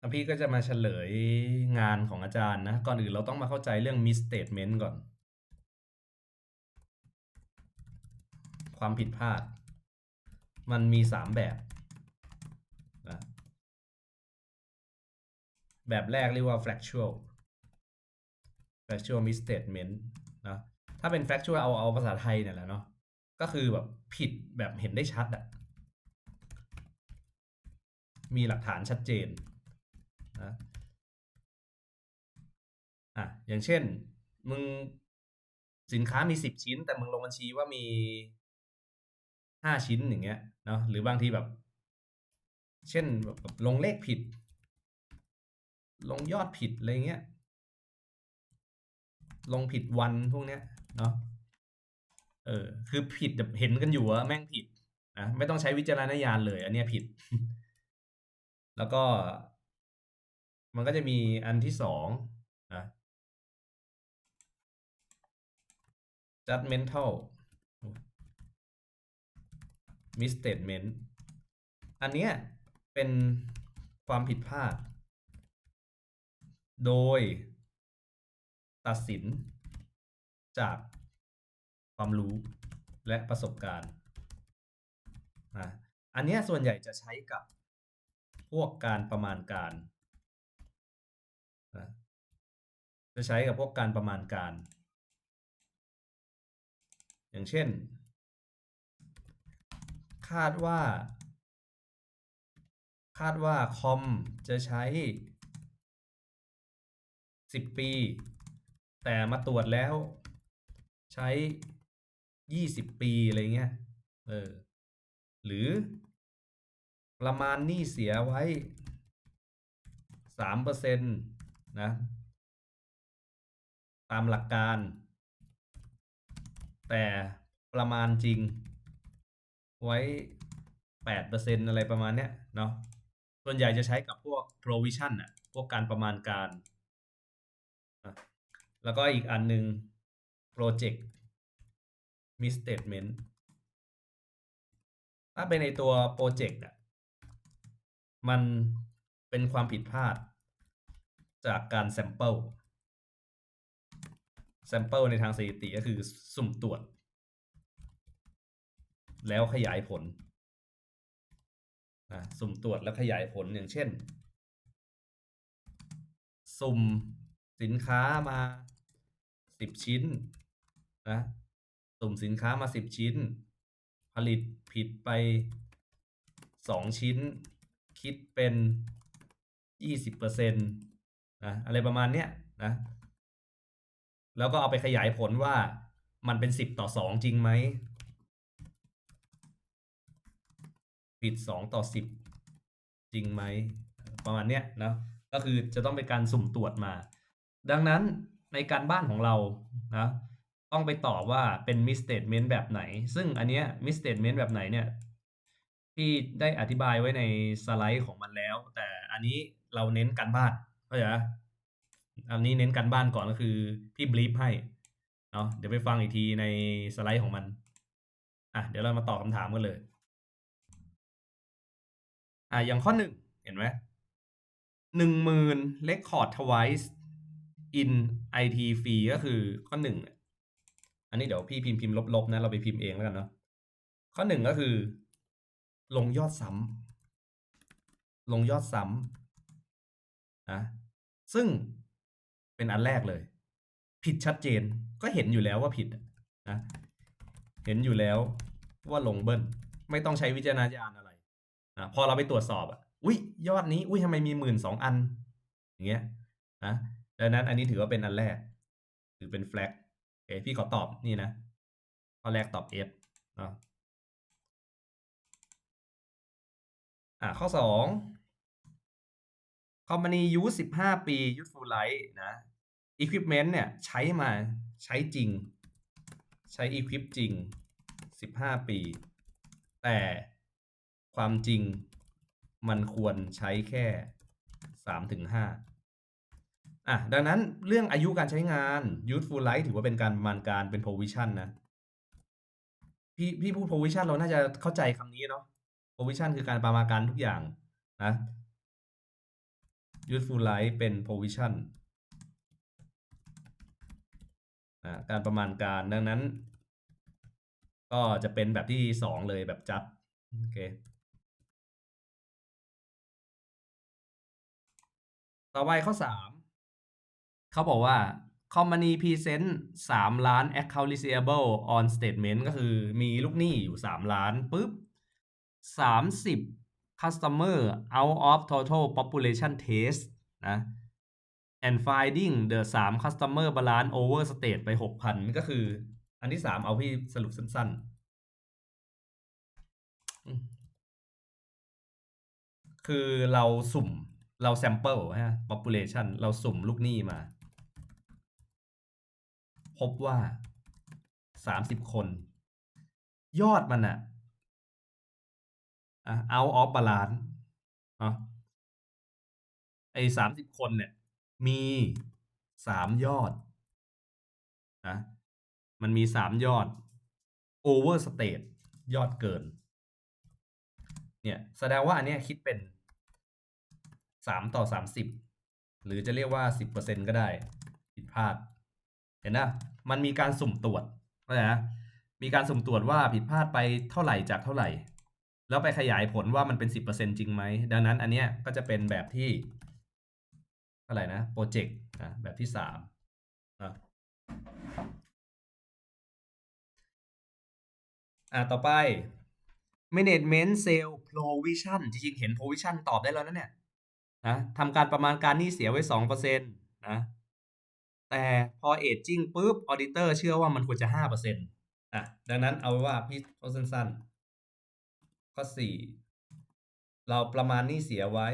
แล้วพี่ก็จะมาเฉลยงานของอาจารย์นะ ก่อนอื่นเราต้องมาเข้าใจเรื่อง misstatement ก่อน ความผิดพลาด มันมีสามแบบนะแบบแรกเรียกว่า factual factual misstatement นะ ถ้าเป็น factual เอาเอาภาษาไทยเนี่ยแหละเนาะ ก็คือแบบผิดแบบเห็นได้ชัดอะมีหลักฐานชัดเจน นะอะอย่างเช่น มึงสินค้ามีสิบชิ้น แต่มึงลงบัญชีว่ามีห้าชิ้นอย่างเงี้ยเนาะหรือบางทีแบบ เช่นแบบลงเลขผิด ลงยอดผิดอะไรเงี้ย ลงผิดวันพวกเนี้ยเนาะเออคือผิดแบบเห็นกันอยู่ว่าแม่งผิดนะไม่ต้องใช้วิจารณญาณเลย อันเนี้ยผิด แล้วก็ มันก็จะมีอันที่สองนะ judgmental misstatement อันเนี้ยเป็นความผิดพลาด โดยตัดสินจากความรู้และประสบการณ์นะอันเนี้ยส่วนใหญ่จะใช้กับพวกการประมาณการ จะใช้กับพวกการประมาณการ อย่างเช่น คาดว่า คาดว่าคอมจะใช้ 10 ปี แต่มาตรวจแล้ว ใช้ 20 ปีอะไรเงี้ย เออ หรือ ประมาณหนี้เสียไว้ 3%นะ ตามหลักการ แต่ประมาณจริง ไว้8%อะไรประมาณเนี้ยเนาะส่วนใหญ่จะใช้กับพวก provision อะพวกการประมาณการ แล้วก็อีกอันหนึ่ง project misstatement ถ้าเป็นในตัวโปรเจกต์อะมันเป็นความผิดพลาดจากการแซมเปิล แซมเปิลในทางสถิติก็คือสุ่มตรวจ แล้วขยายผลนะสุ่มตรวจแล้วขยายผลอย่างเช่น สุ่มสินค้ามาสิบชิ้นนะสุ่มสินค้ามาสิบชิ้น ผลิตผิดไปสองชิ้น คิดเป็นยี่สิบเปอร์เซ็นต์นะอะไรประมาณเนี้ยนะ แล้วก็เอาไปขยายผลว่ามันเป็นสิบต่อสองจริงไหมผิดสองต่อสิบจริงไหมประมาณเนี้ยนะก็คือจะต้องเป็นการสุ่มตรวจมา ดังนั้นในการบ้านของเรานะต้องไปตอบว่าเป็น misstatement แบบไหน ซึ่งอันเนี้ย misstatement แบบไหนเนี่ยพี่ได้อธิบายไว้ในสไลด์ของมันแล้ว แต่อันนี้เราเน้นการบ้านเข้าใจไหม อันนี้เน้นการบ้านก่อนก็คือ พี่บลีฟให้เนาะเดี๋ยวไปฟังอีกทีในสไลด์ของมัน อะเดี๋ยวเรามาตอบคำถามกันเลย อะอย่างข้อหนึ่งเห็นไหมหนึ่งหมื่นเลคคอร์ดทวายส์ in IT fee ก็คือข้อหนึ่งอันนี้เดี๋ยวพี่พิมพ์พิมพ์ลบๆนะ เราไปพิมพ์เองแล้วกันเนาะข้อหนึ่งก็คือ ลงยอดซ้ำลงยอดซ้ำนะซึ่ง เป็นอันแรกเลย ผิดชัดเจนก็เห็นอยู่แล้วว่าผิดนะเห็นอยู่แล้วว่าลงเบิ้ลไม่ต้องใช้วิจารณญาณอะไรนะพอเราไปตรวจสอบอะอุ้ยยอดนี้อุ้ยทำไมมีหมื่นสองอัน อย่างเงี้ยนะดังนั้นอันนี้ถือว่าเป็นอันแรกถือเป็นแฟลกโอเคพี่ขอตอบนี่นะข้อแรกตอบ F เนาะอ่าข้อสอง company use สิบห้าปี useful life นะ equipment เนี่ยใช้มาใช้จริง ใช้ equip จริงสิบห้าปี แต่ความจริงมันควรใช้แค่สามถึงห้าอะดังนั้นเรื่องอายุการใช้งาน useful life ถือว่าเป็นการประมาณการเป็น provision นะพี่พี่พูด provision เราน่าจะเข้าใจคำนี้เนาะ provision คือการประมาณการทุกอย่างนะ useful life เป็น provision อ่า การประมาณการดังนั้น ก็จะเป็นแบบที่สองเลยแบบจัดโอเคต่อไปข้อสามเขาบอกว่า company present 3ล้าน account receivable on statement ก็คือมีลูกหนี้อยู่3ล้านปุ๊บ30 customer out of total population test นะ and finding the 3 customer balance over state ไป6,000ก็คือ อันที่ 3 เอาพี่สรุปสั้นๆ คือเราสุ่มเรา sample ฮะ population เราสุ่มลูกหนี้มา พบว่า 30 คน ยอดมันอะเอะ out of balance เนาะไอ้สามสิบคนเนี่ย มีสามยอดนะมันมีสามยอด over state ยอดเกิน เนี่ยแสดงว่าอันเนี้ยคิดเป็นสามต่อสามสิบหรือจะเรียกว่าสิบเปอร์เซ็นก็ได้ ผิดพลาด เห็นนะ มันมีการสุ่มตรวจเข้าใจนะ มีการสุ่มตรวจว่าผิดพลาดไปเท่าไหร่จากเท่าไหร่ แล้วไปขยายผลว่ามันเป็นสิบเปอร์เซ็นจริงไหม ดังนั้นอันเนี้ยก็จะเป็นแบบที่ เท่าไรนะโปรเจกต์นะแบบที่สามนะอะต่อไป management sale provision จริงๆ เห็น provision ตอบได้แล้วนะเนี่ยนะทำการประมาณการหนี้เสียไว้สองเปอร์เซ็นต์นะแต่พอ aging ปุ๊บ auditor เชื่อว่ามันควรจะห้าเปอร์เซ็นต์อะดังนั้นเอาไว้ว่าพี่เอสั้นๆข้อสี่เราประมาณหนี้เสียไว้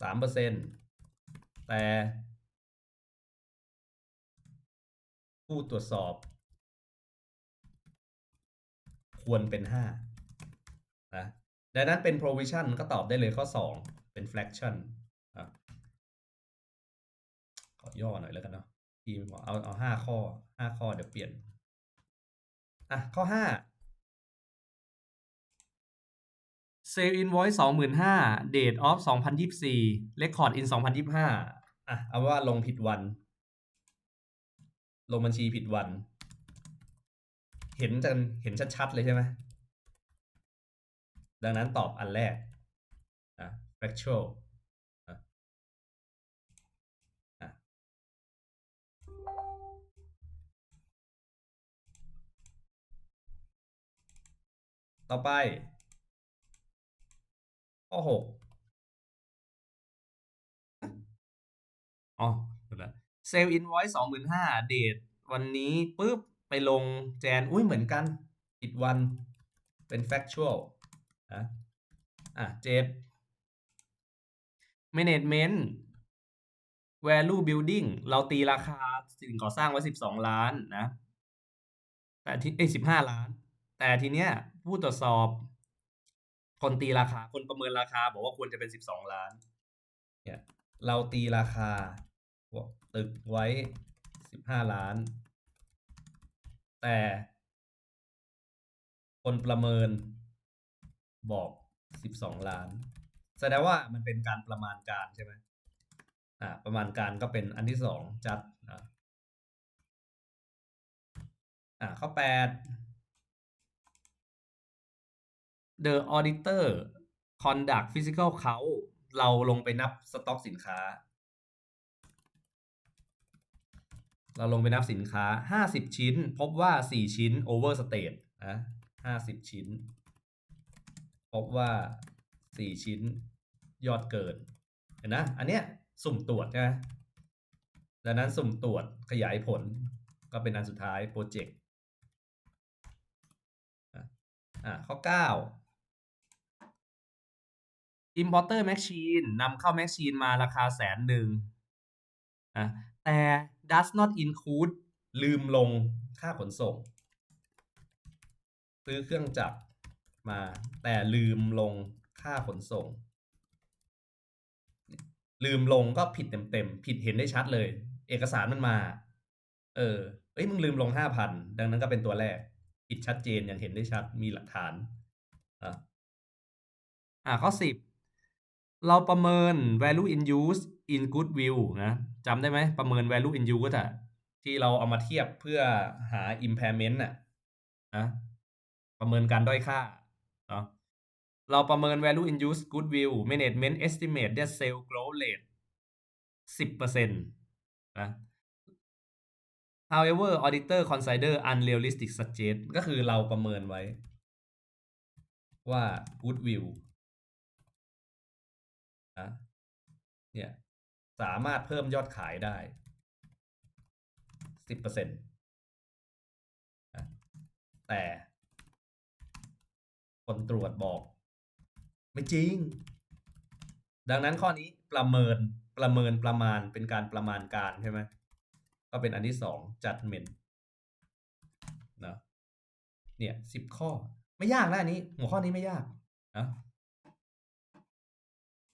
สามเปอร์เซ็นต์แต่ ผู้ตรวจสอบ ควรเป็นห้านะดังนั้นเป็น provision ก็ตอบได้เลยข้อสองเป็น fraction ขอย่อหน่อยแล้วกันเนาะทีมเอาเอาห้าข้อห้าข้อเดี๋ยวเปลี่ยนอะข้อห้า Sale invoice สองหมื่นห้า date of สองพันยี่สี่ record in สองพันยี่ห้าอะ เอาว่าลงผิดวัน ลงบัญชีผิดวัน เห็นกันเห็นชัดๆ เลยใช่ไหม ดังนั้นตอบอันแรก อะ factual อะอะต่อไป ข้อหกอ๋อหมดแล้วเซลล์อินไว e สองหมื่นห้าเดทวันนี้ปุ๊บไปลงแจน อุ้ยเหมือนกันผิดวันเป็น factual อะอะเจ็ด management value building เราตีราคาสิ่งก่อสร้างไว้สิบสองล้านนะ แต่ที่เอ้สิบห้าล้าน แต่ทีเนี้ยผู้ตรวจสอบ คนตีราคา คนประเมินราคา บอกว่าควรจะเป็นสิบสองล้าน เนี่ยเราตีราคาตึกไว้สิบห้าล้าน แต่ คนประเมินบอกสิบสองล้าน แสดงว่ามันเป็นการประมาณการใช่ไหมอ่า ประมาณการก็เป็นอันที่สองจัดนะอ่าข้อแปด The auditor conduct physical count เราลงไปนับสต็อกสินค้า เราลงไปนับสินค้า 50 ชิ้น พบว่า 4 ชิ้น overstate นะ50 ชิ้น พบว่า 4 ชิ้นยอดเกิน เห็นนะ อันเนี้ยสุ่มตรวจนะดังนั้นสุ่มตรวจขยายผลก็เป็นอันสุดท้ายโปรเจกต์อะข้อ 9 importer machine นำเข้า machine มาราคาแสนหนึ่งอะแต่ does not include ลืมลงค่าขนส่ง ซื้อเครื่องจักรมา แต่ลืมลงค่าขนส่ง ลืมลงก็ผิดเต็มๆ ผิดเห็นได้ชัดเลย เอกสารมันมา เออเอ้ยมึงลืมลงห้าพันดังนั้นก็เป็นตัวแรก ผิดชัดเจนอย่างเห็นได้ชัดมีหลักฐานอะอ่าข้อสิบ เราประเมิน value in use in goodwill นะจำได้ไหมประเมิน value in use อะที่เราเอามาเทียบเพื่อหา impairment น่ะนะประเมินการด้อยค่าเนาะเราประเมิน value in use goodwill management estimate that sale growth rate สิบเปอร์เซ็นต์นะ however auditor consider unrealistic suggest ก็คือเราประเมินไว้ว่า goodwill เนี่ยสามารถเพิ่มยอดขายได้สิบเปอร์เซ็นต์แต่คนตรวจบอก ไม่จริง ดังนั้นข้อนี้ประเมินประเมินประมาณเป็นการประมาณการใช่ไหมก็เป็นอันที่สอง judgment นะเนี่ยสิบข้อ ไม่ยากนะอันนี้ หัวข้อนี้ไม่ยากนะ